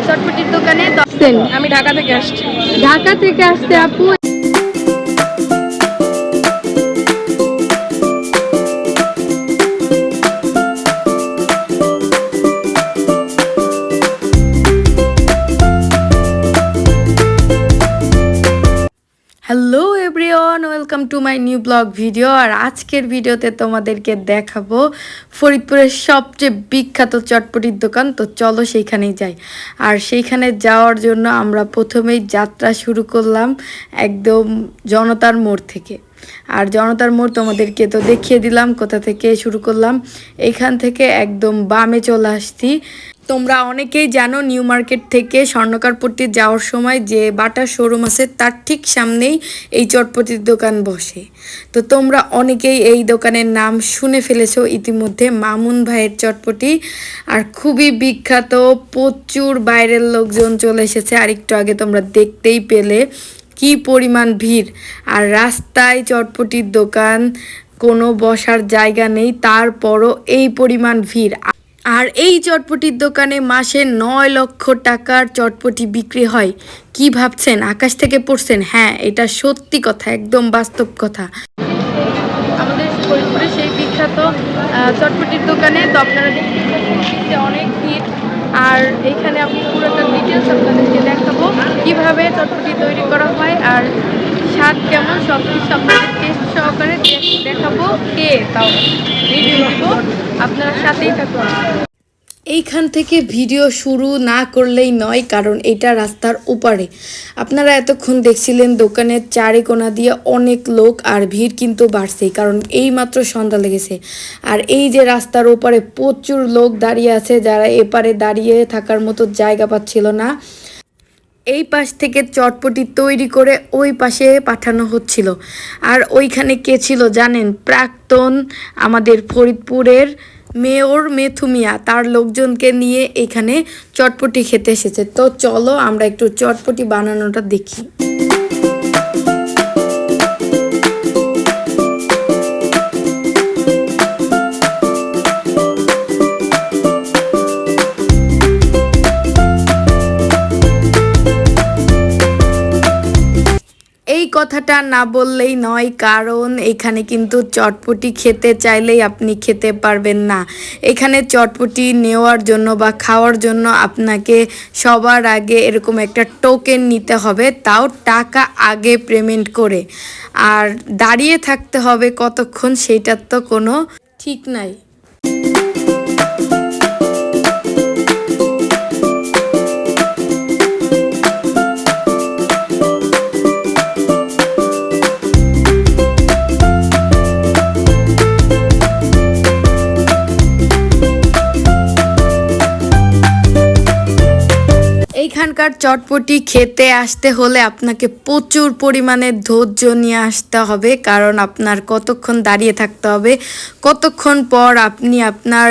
চটপটির দোকানে দশছেন আমি ঢাকা থেকে আসছি। ঢাকা থেকে আসছে আপু hello everyone welcome to my new blog video আর আজকের ভিডিওতে তোমাদেরকে দেখাবো ফরিদপুরের সবচেয়ে বিখ্যাত চটপটির দোকান। তো চলো সেইখানেই যাই। আর সেইখানে যাওয়ার জন্য আমরা প্রথমেই যাত্রা শুরু করলাম একদম জনতার মোড় থেকে। আর জনতার মোড় তোমাদেরকে তো দেখিয়ে দিলাম, কোথা থেকে শুরু করলাম। এইখান থেকে একদম বামে চলে আসছি। তোমরা অনেকেই জানো নিউ মার্কেট থেকে স্বর্ণকারপট্টি যাওয়ার সময় যে বাটার শোরুম আছে, তার ঠিক সামনেই এই চটপটির দোকান বসে। তো তোমরা অনেকেই এই দোকানের নাম শুনে ফেলেছো ইতিমধ্যে, মামুন ভাইয়ের চটপটি। আর খুবই বিখ্যাত, প্রচুর বাইরের লোকজন চলে এসেছে। আর একটু আগে তোমরা দেখতেই পেলে কি পরিমাণ ভিড়। আর রাস্তায় চটপটির দোকান, কোনো বসার জায়গা নেই, তারপরও এই পরিমাণ ভিড়। আর এই চটপটির দোকানে মাসে নয় লক্ষ টাকার চটপটি বিক্রি হয়। কি ভাবছেন? আকাশ থেকে পড়ছেন। হ্যাঁ এটা সত্যি কথা, একদম বাস্তব কথা। আমাদের সেই বিখ্যাত চটপটির দোকানে তো আপনারা অনেক ভিড়। আর এইখানে আমি পুরোটা ডিটেলস আপনাদেরকে দেখাবো। কীভাবে চটপটি তৈরি করা হয় আর স্বাদ কেমন? সব কিছু আপনাদের টেস্ট সহকারে দেখাবো কে তাও দিব। আপনারা সাথেই থাকুন। এইখান থেকে ভিডিও শুরু না করলেই নয়, কারণ এটা রাস্তার উপারে আপনারা এতক্ষণ দেখছিলেন দোকানের চারে কোনা দিয়ে অনেক লোক আর ভিড় কিন্তু বাড়ছেই, কারণ এই মাত্র সন্ধ্যা লেগেছে। আর এই যে রাস্তার ওপারে প্রচুর লোক দাঁড়িয়ে আছে, যারা এপারে দাঁড়িয়ে থাকার মতো জায়গা পাচ্ছিল না এই পাশ থেকে চটপটি তৈরি করে ওই পাশে পাঠানো হচ্ছিল। আর ওইখানে কে ছিল জানেন? প্রাক্তন আমাদের ফরিদপুরের মেয়র মেথুমিয়া তার লোকজনকে নিয়ে এখানে চটপটি খেতে এসেছে। তো চলো আমরা একটু চটপটি বানানোটা দেখি। কথাটা না বললেই নয়, কারণ এখানে কিন্তু চটপটি খেতে চাইলেই আপনি খেতে পারবেন না। এখানে চটপটি নেওয়ার জন্য বা খাওয়ার জন্য আপনাকে সবার আগে এরকম একটা টোকেন নিতে হবে, তাও টাকা আগে পেমেন্ট করে। আর দাঁড়িয়ে থাকতে হবে কতক্ষণ সেইটার তো কোনো ঠিক নাই। এইখানকার চটপটি খেতে আসতে হলে আপনাকে প্রচুর পরিমাণে ধৈর্য নিয়ে আসতে হবে, কারণ আপনার কতক্ষণ দাঁড়িয়ে থাকতে হবে, কতক্ষণ পর আপনি আপনার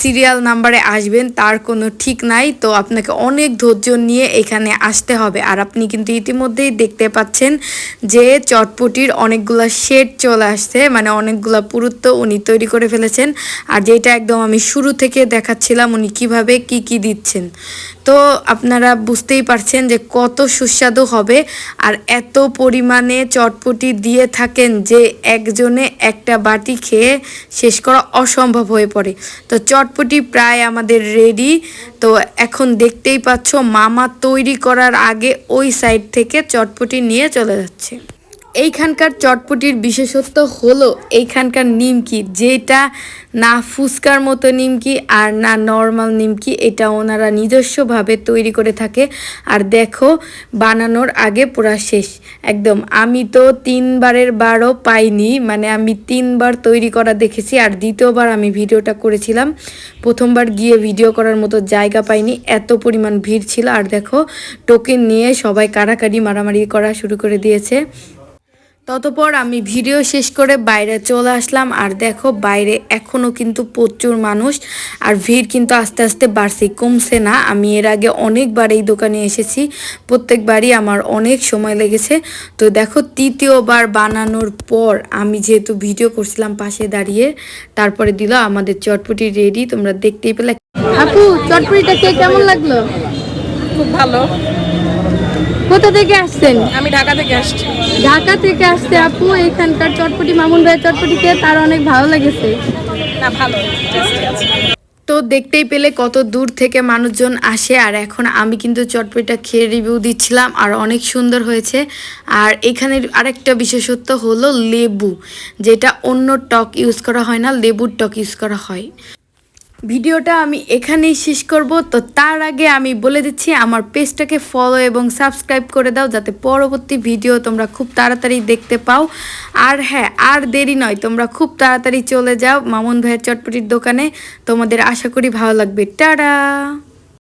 সিরিয়াল নাম্বারে আসবেন তার কোনো ঠিক নাই। তো আপনাকে অনেক ধৈর্য নিয়ে এখানে আসতে হবে। আর আপনি কিন্তু ইতিমধ্যেই দেখতে পাচ্ছেন যে চটপটির অনেকগুলা শেড চলে আসছে মানে অনেকগুলা পুরুত্ব উনি তৈরি করে ফেলেছেন। আর যেটা একদম আমি শুরু থেকে দেখাচ্ছিলাম উনি কীভাবে কি কি দিচ্ছেন। তো আপনারা বুঝতেই পারছেন যে কত সুস্বাদু হবে আর এত পরিমাণে চটপটি দিয়ে থাকেন যে একজনে একটা বাটি খেয়ে শেষ করা অসম্ভব হয়ে পড়ে। তো চটপটি প্রায় আমাদের রেডি তো এখন দেখতেই পাচ্ছ মামা তৈরি করার আগে ওই সাইড থেকে চটপটি নিয়ে চলে যাচ্ছে। এইখানকার চটপটির বিশেষত্ব হলো এইখানকার নিমকি, যেটা না ফুচকার মতো নিমকি আর না নর্মাল নিমকি, এটা ওনারা নিজস্বভাবে তৈরি করে থাকে। আর দেখো, বানানোর আগে পুরা শেষ। একদম, আমি তো তিনবারের বারও পাইনি মানে আমি তিনবার তৈরি করা দেখেছি আর দ্বিতীয়বার আমি ভিডিওটা করেছিলাম। প্রথমবার গিয়ে ভিডিও করার মতো জায়গা পাইনি, এত পরিমাণ ভিড় ছিল। আর দেখো, টোকেন নিয়ে সবাই কাড়াকাড়ি মারামারি করা শুরু করে দিয়েছে। ততপর আমি ভিডিও শেষ করে বাইরে চলে আসলাম। আর দেখো বাইরে এখনও কিন্তু প্রচুর মানুষ আর ভিড় কিন্তু আস্তে আস্তে বাড়ছে কমছে না। আমি এর আগে অনেকবার এই দোকানে এসেছি প্রত্যেকবারই আমার অনেক সময় লেগেছে। তো দেখো তৃতীয়বার বানানোর পর আমি যেহেতু ভিডিও করছিলাম পাশে দাঁড়িয়ে তারপরে দিল আমাদের চটপটি রেডি তোমরা দেখতেই পেলে। আপু চটপটিটা কে কেমন লাগল? খুব ভালো। কোথা থেকে আসছেন? আমি ঢাকা থেকে আসছি। ঢাকা থেকে আসছে আপু এখানকার চটপটি মামুন ভাইয়ের চটপটিকে তার অনেক ভালো লেগেছে। না ভালো তো দেখতেই পেলে কত দূর থেকে মানুষজন আসে আর এখন আমি কিন্তু চটপটিটা খেয়ে রিভিউ দিচ্ছিলাম আর অনেক সুন্দর হয়েছে। আর এখানের আরেকটা বিশেষত্ব হলো লেবু যেটা অন্য টক ইউজ করা হয় না লেবুর টক ইউজ করা হয়। ভিডিওটা আমি এখানেই শেষ করব। তো তার আগে আমি বলে দিচ্ছি, আমার পেজটাকে ফলো এবং সাবস্ক্রাইব করে দাও যাতে পরবর্তী ভিডিও তোমরা খুব তাড়াতাড়ি দেখতে পাও। আর হ্যাঁ আর দেরি নয়, তোমরা খুব তাড়াতাড়ি চলে যাও মামুন ভাইয়ের চটপটির দোকানে। তোমাদের আশা করি ভালো লাগবে। টাটা!